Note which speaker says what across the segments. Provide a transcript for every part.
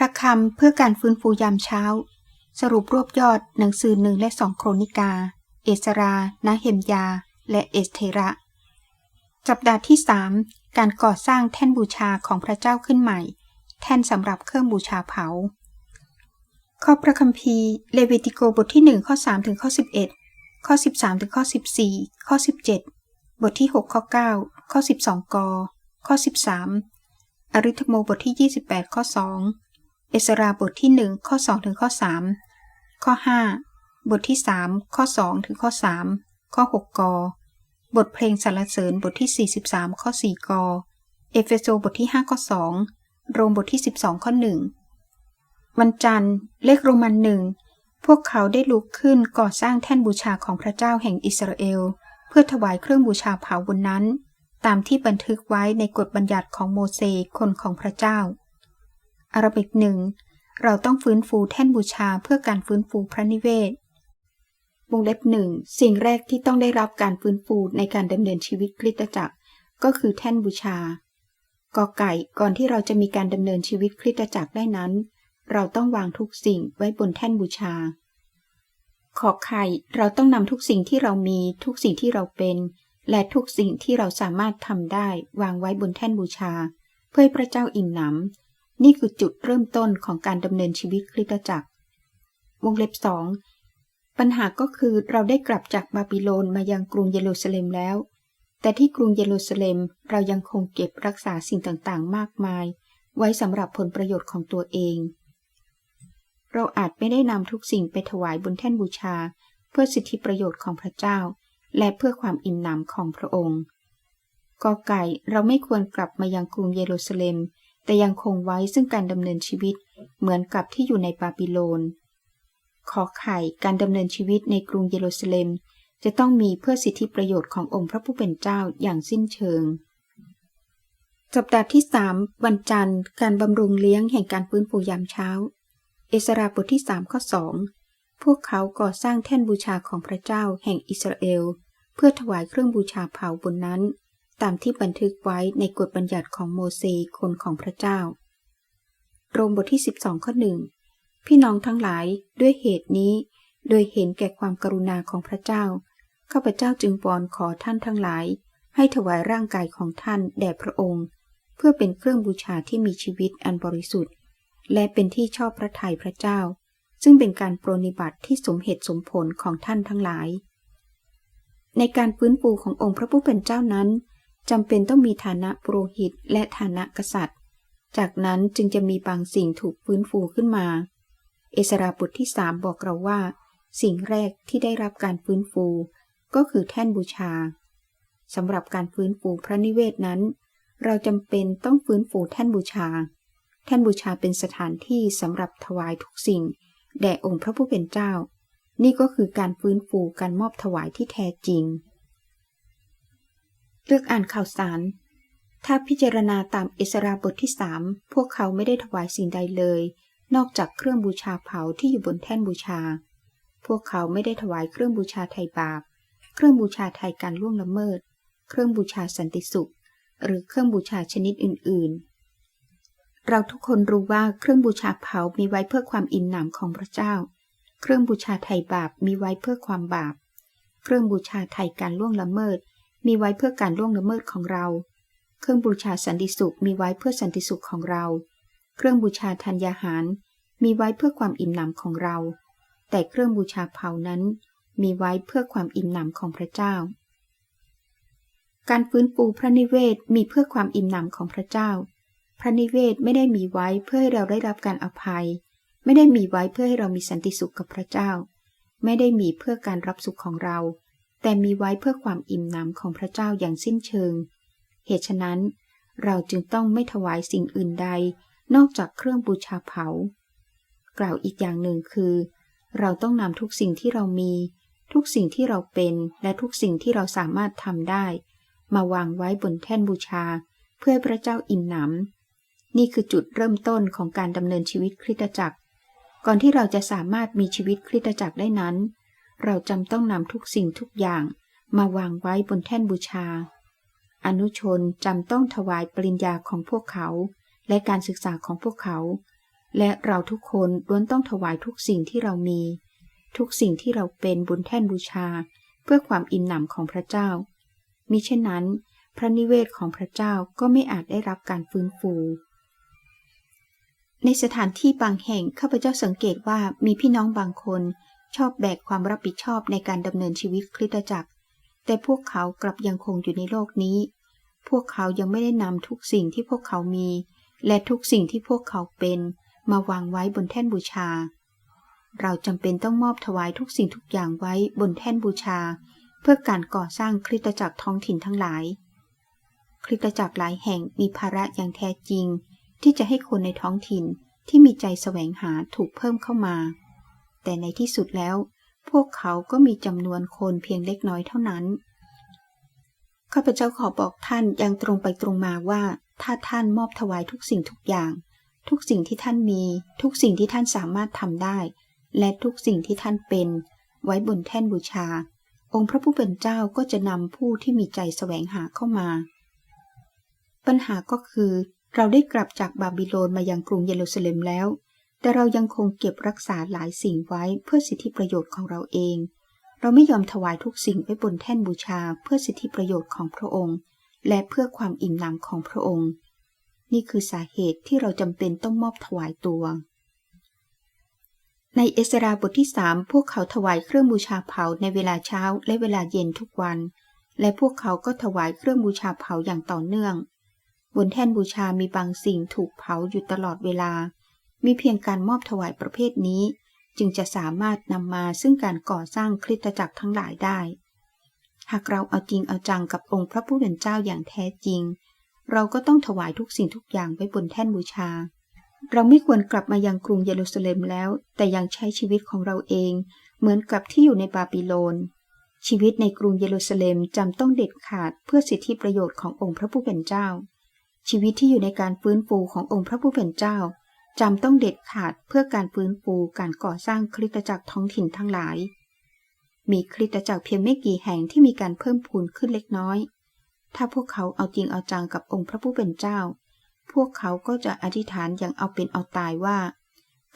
Speaker 1: พระคำเพื่อการฟื้นฟูยามเช้า สรุปรวบยอดหนังสือหนึ่งและสองโครนิกา เอสรานาเฮมยา และเอสเทระสัปดาห์ที่3การก่อสร้างแท่นบูชาของพระเจ้าขึ้นใหม่ แท่นสำหรับเครื่องบูชาเผา ข้อพระคัมภีร์เลวิติโกบทที่ 1 ข้อ3ถึงข้อ 11 ข้อ 13ถึงข้อ 14 ข้อ 17 บทที่ 6 ข้อ 9 ข้อ 12 ก ข้อ 13 อริธโมบทที่ 28 ข้อ 2 เอสราบทที่ 1 ข้อ2ถึงข้อ 3 ข้อ 5 บทที่ 3 ข้อ2ถึงข้อ 3 ข้อ 6กบทเพลงสรรเสริญบทที่ 43 ข้อ 4กเอเฟโซบทที่ 5 ข้อ 2 โรมบทที่ 12 ข้อ 1 วันจันทร์ เลขโรมันหนึ่งพวกเขาได้ลุกขึ้นก่อสร้างแท่นบูชาของพระเจ้าแห่งอิสราเอล เพื่อถวายเครื่องบูชาเผาบนนั้น ตามที่บันทึกไว้ในกฎบัญญัติของโมเสสคนของพระเจ้า อาราบิกหนึ่งเราต้องฟื้นฟูแท่นบูชาเพื่อการฟื้นฟูพระนิเวศ วงเล็บหนึ่งสิ่งแรกที่ต้องได้รับการฟื้นฟูในการดำเนินชีวิตคริสตจักร ก็คือแท่นบูชากอไก่ก่อนที่เราจะมีการดำเนินชีวิตคริสตจักรได้นั้น เราต้องวางทุกสิ่งไว้บนแท่นบูชา ขอไข่เราต้องนำทุกสิ่งที่เรามีทุกสิ่งที่เราเป็น และทุกสิ่งที่เราสามารถทำได้วางไว้บนแท่นบูชา เพื่อให้พระเจ้าอิ่มหนำ นี่คือจุดเริ่มต้นของการดำเนินชีวิตคริสตจักร วงเล็บสองปัญหาก็คือเราได้กลับจากบาบิโลนมายังกรุงเยรูซาเล็มแล้ว แต่ที่กรุงเยรูซาเล็มเรายังคงเก็บรักษาสิ่งต่างๆ มากมาย ไว้สำหรับผลประโยชน์ของตัวเอง เราอาจไม่ได้นำทุกสิ่งไปถวายบนแท่นบูชา เพื่อสิทธิประโยชน์ของพระเจ้า และเพื่อความอิ่มหนำของพระองค์กอไก่เราไม่ควรกลับมายังกรุงเยรูซาเล็ม แต่ยังคงไว้ซึ่งการดำเนินชีวิตเหมือนกับที่อยู่ในบาบิโลน ขอไข่การดำเนินชีวิตในกรุงเยรูซาเล็ม จะต้องมีเพื่อสิทธิประโยชน์ขององค์พระผู้เป็นเจ้าอย่างสิ้นเชิง สัปดาห์ที่3วันจันทร์ การบำรุงเลี้ยงแห่งการฟื้นฟูยามเช้า เอสราบทที่3ข้อ2พวกเขาก่อสร้างแท่นบูชาของพระเจ้าแห่งอิสราเอล เพื่อถวายเครื่องบูชาเผาบนนั้น ตามที่บันทึกไว้ในกฎบัญญัติของโมเสสคนของพระเจ้า โรมบทที่ 12 ข้อ1พี่น้องทั้งหลายด้วยเหตุนี้ โดยเห็นแก่ความกรุณาของพระเจ้าข้าพเจ้าจึงวอนขอท่านทั้งหลาย ให้ถวายร่างกายของท่านแด่พระองค์ เพื่อเป็นเครื่องบูชาที่มีชีวิตอันบริสุทธิ์ และเป็นที่ชอบพระทัยพระเจ้า ซึ่งเป็นการปรนิบัติที่สมเหตุสมผลของท่านทั้งหลาย ในการฟื้นฟูขององค์พระผู้เป็นเจ้านั้น จำเป็นต้องมีฐานะปุโรหิตและฐานะกษัตริย์ จากนั้นจึงจะมีบางสิ่งถูกฟื้นฟูขึ้นมา เอสราบทที่สามบอกเราว่า สิ่งแรกที่ได้รับการฟื้นฟู ก็คือแท่นบูชาสำหรับการฟื้นฟูพระนิเวศนั้น เราจำเป็นต้องฟื้นฟูแท่นบูชา แท่นบูชาเป็นสถานที่สำหรับถวายทุกสิ่ง แด่องค์พระผู้เป็นเจ้า นี่ก็คือการฟื้นฟูการมอบถวายที่แท้จริง เลือกอ่านข่าวสาร ถ้าพิจารณาตามเอสราบทที่สามพวกเขาไม่ได้ถวายสิ่งใดเลย นอกจากเครื่องบูชาเผาที่อยู่บนแท่นบูชา พวกเขาไม่ได้ถวายเครื่องบูชาไทยบาป เครื่องบูชาไทยการล่วงละเมิด เครื่องบูชาสันติสุข หรือเครื่องบูชาชนิดอื่น ๆ เราทุกคนรู้ว่าเครื่องบูชาเผามีไว้เพื่อความอิ่มหนำของพระเจ้า เครื่องบูชาไทยบาปมีไว้เพื่อความบาป เครื่องบูชาไทยการล่วงละเมิด มีไว้เพื่อการล่วงละเมิดของเรา เครื่องบูชาสันติสุขมีไว้เพื่อสันติสุขของเรา เครื่องบูชาธัญญาหาร มีไว้เพื่อความอิ่มหนำของเรา แต่เครื่องบูชาเผานั้น มีไว้เพื่อความอิ่มหนำของพระเจ้า การฟื้นฟูพระนิเวศมีเพื่อความอิ่มหนำของพระเจ้า พระนิเวศไม่ได้มีไว้เพื่อให้เราได้รับการอภัย ไม่ได้มีไว้เพื่อให้เรามีสันติสุขกับพระเจ้า ไม่ได้มีเพื่อการรับสุขของเรา แต่มีไว้เพื่อความอิ่มหนำของพระเจ้าอย่างสิ้นเชิง เหตุฉะนั้น เราจึงต้องไม่ถวายสิ่งอื่นใด นอกจากเครื่องบูชาเผา กล่าวอีกอย่างหนึ่งคือ เราต้องนำทุกสิ่งที่เรามี ทุกสิ่งที่เราเป็นและทุกสิ่งที่เราสามารถทำได้ มาวางไว้บนแท่นบูชา เพื่อพระเจ้าอิ่มหนำนี่คือจุดเริ่มต้นของการดำเนินชีวิตคริสตจักร ก่อนที่เราจะสามารถมีชีวิตคริสตจักรได้นั้น เราจำต้องนำทุกสิ่งทุกอย่างมาวางไว้บนแท่นบูชา อนุชนจำต้องถวายปริญญาของพวกเขา และการศึกษาของพวกเขา และเราทุกคนล้วนต้องถวายทุกสิ่งที่เรามี ทุกสิ่งที่เราเป็นบุญแท่นบูชา เพื่อความอิ่มหนำของพระเจ้ามิเช่นนั้น พระนิเวศของพระเจ้าก็ไม่อาจได้รับการฟื้นฟู ในสถานที่บางแห่งข้าพเจ้าสังเกตว่ามีพี่น้องบางคน ชอบแบกความรับผิดชอบในการดำเนินชีวิตคริสตจักร แต่พวกเขากลับยังคงอยู่ในโลกนี้ พวกเขายังไม่ได้นำทุกสิ่งที่พวกเขามี และทุกสิ่งที่พวกเขาเป็น มาวางไว้บนแท่นบูชา เราจำเป็นต้องมอบถวายทุกสิ่งทุกอย่างไว้บนแท่นบูชา เพื่อการก่อสร้างคริสตจักรท้องถิ่นทั้งหลาย คริสตจักรหลายแห่งมีภาระอย่างแท้จริง ที่จะให้คนในท้องถิ่นที่มีใจแสวงหาถูกเพิ่มเข้ามา แต่ในที่สุดแล้ว พวกเขาก็มีจำนวนคนเพียงเล็กน้อยเท่านั้น ข้าพเจ้าขอบอกท่านอย่างตรงไปตรงมาว่า ถ้าท่านมอบถวายทุกสิ่งทุกอย่าง ทุกสิ่งที่ท่านมี ทุกสิ่งที่ท่านสามารถทำได้ และทุกสิ่งที่ท่านเป็น ไว้บนแท่นบูชา องค์พระผู้เป็นเจ้าก็จะนำผู้ที่มีใจแสวงหาเข้ามา ปัญหาก็คือเราได้กลับจากบาบิโลนมายังกรุงเยรูซาเล็มแล้ว แต่เรายังคงเก็บรักษาหลายสิ่งไว้เพื่อสิทธิประโยชน์ของเราเอง เราไม่ยอมถวายทุกสิ่งไว้บนแท่นบูชาเพื่อสิทธิประโยชน์ของพระองค์ และเพื่อความอิ่มหนำของพระองค์ นี่คือสาเหตุที่เราจำเป็นต้องมอบถวายตัว ในเอสราบทที่สามพวกเขาถวายเครื่องบูชาเผาในเวลาเช้าและเวลาเย็นทุกวัน และพวกเขาก็ถวายเครื่องบูชาเผาอย่างต่อเนื่อง บนแท่นบูชามีบางสิ่งถูกเผาอยู่ตลอดเวลา มีเพียงการมอบถวายประเภทนี้ จึงจะสามารถนำมาซึ่งการก่อสร้างคริสตจักรทั้งหลายได้ หากเราเอาจริงเอาจังกับองค์พระผู้เป็นเจ้าอย่างแท้จริง เราก็ต้องถวายทุกสิ่งทุกอย่างไว้บนแท่นบูชา เราไม่ควรกลับมายังกรุงเยรูซาเล็มแล้ว แต่ยังใช้ชีวิตของเราเอง เหมือนกับที่อยู่ในบาบิโลนชีวิตในกรุงเยรูซาเล็มจำต้องเด็ดขาดเพื่อสิทธิประโยชน์ขององค์พระผู้เป็นเจ้า ชีวิตที่อยู่ในการฟื้นฟูขององค์พระผู้เป็นเจ้า จำต้องเด็ดขาดเพื่อการฟื้นฟูการก่อสร้างคริสตจักรท้องถิ่นทั้งหลาย มีคริสตจักรเพียงไม่กี่แห่งที่มีการเพิ่มพูนขึ้นเล็กน้อย ถ้าพวกเขาเอาจริงเอาจังกับองค์พระผู้เป็นเจ้า พวกเขาก็จะอธิษฐานอย่างเอาเป็นเอาตายว่า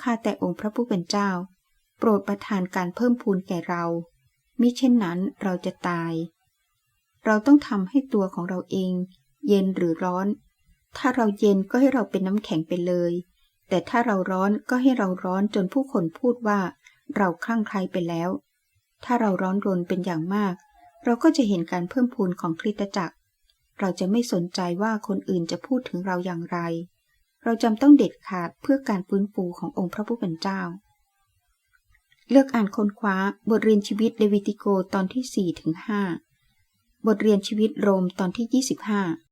Speaker 1: ข้าแต่องค์พระผู้เป็นเจ้า โปรดประทานการเพิ่มพูนแก่เรา มิเช่นนั้นเราจะตาย เราต้องทำให้ตัวของเราเอง เย็นหรือร้อน ถ้าเราเย็นก็ให้เราเป็นน้ำแข็งไปเลย แต่ถ้าเราร้อนก็ให้เราร้อนจนผู้คนพูดว่า เราคลั่งไคล้ไปแล้ว ถ้าเราร้อนรนเป็นอย่างมาก เราก็จะเห็นการเพิ่มพูนของคริสตจักร เราจะไม่สนใจว่าคนอื่นจะพูดถึงเราอย่างไร เราจำต้องเด็ดขาดเพื่อการฟื้นฟูขององค์พระผู้เป็นเจ้า เลือกอ่านค้นคว้าบทเรียนชีวิตเลวิติโกตอนที่4ถึง5บทเรียนชีวิตโรมตอนที่ 25